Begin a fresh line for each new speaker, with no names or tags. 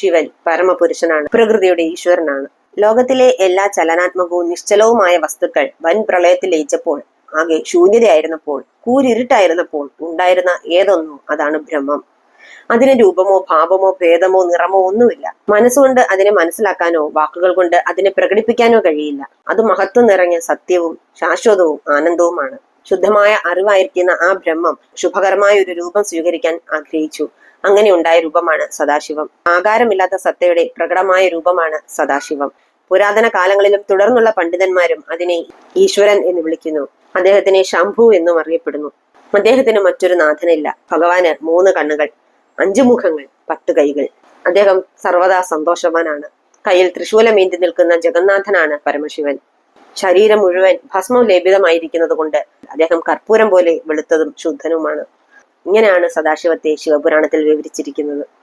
ശിവൻ പരമപുരുഷനാണ് പ്രകൃതിയുടെ ഈശ്വരനാണ്. ലോകത്തിലെ എല്ലാ ചലനാത്മകവും നിശ്ചലവുമായ വസ്തുക്കൾ വൻ പ്രളയത്തിൽ ലയിച്ചപ്പോൾ ആകെ ശൂന്യതയായിരുന്നപ്പോൾ കൂരിരുട്ടായിരുന്നപ്പോൾ ഉണ്ടായിരുന്ന ഏതൊന്നും അതാണ് ബ്രഹ്മം. അതിന് രൂപമോ ഭാവമോ ഭേദമോ നിറമോ ഒന്നുമില്ല. മനസ്സുകൊണ്ട് അതിനെ മനസ്സിലാക്കാനോ വാക്കുകൾ കൊണ്ട് അതിനെ പ്രകടിപ്പിക്കാനോ കഴിയില്ല. അത് മഹത്വം നിറഞ്ഞ സത്യവും ശാശ്വതവും ആനന്ദവുമാണ്. ശുദ്ധമായ അറിവായിരിക്കുന്ന ആ ബ്രഹ്മം ശുഭകരമായ ഒരു രൂപം സ്വീകരിക്കാൻ ആഗ്രഹിച്ചു. അങ്ങനെ ഉണ്ടായ രൂപമാണ് സദാശിവം. ആകാരമില്ലാത്ത സത്തയുടെ പ്രകടമായ രൂപമാണ് സദാശിവം. പുരാതന കാലങ്ങളിലും തുടർന്നുള്ള പണ്ഡിതന്മാരും അതിനെ ഈശ്വരൻ എന്ന് വിളിക്കുന്നു. അദ്ദേഹത്തിനെ ശംഭു എന്നും അറിയപ്പെടുന്നു. അദ്ദേഹത്തിന് മറ്റൊരു നാഥനില്ല. ഭഗവാന് മൂന്ന് കണ്ണുകൾ അഞ്ചു മുഖങ്ങൾ പത്ത് കൈകൾ. അദ്ദേഹം സർവദാ സന്തോഷവാനാണ്. കയ്യിൽ ത്രിശൂലമേന്തി നിൽക്കുന്ന ജഗന്നാഥനാണ് പരമശിവൻ. ശരീരം മുഴുവൻ ഭസ്മം ലേപിതമായിരിക്കുന്നത് കൊണ്ട് അദ്ദേഹം കർപ്പൂരം പോലെ വെളുത്തതും ശുദ്ധനുമാണ്. ഇങ്ങനെയാണ് സദാശിവത്തെ ശിവപുരാണത്തിൽ വിവരിച്ചിരിക്കുന്നത്.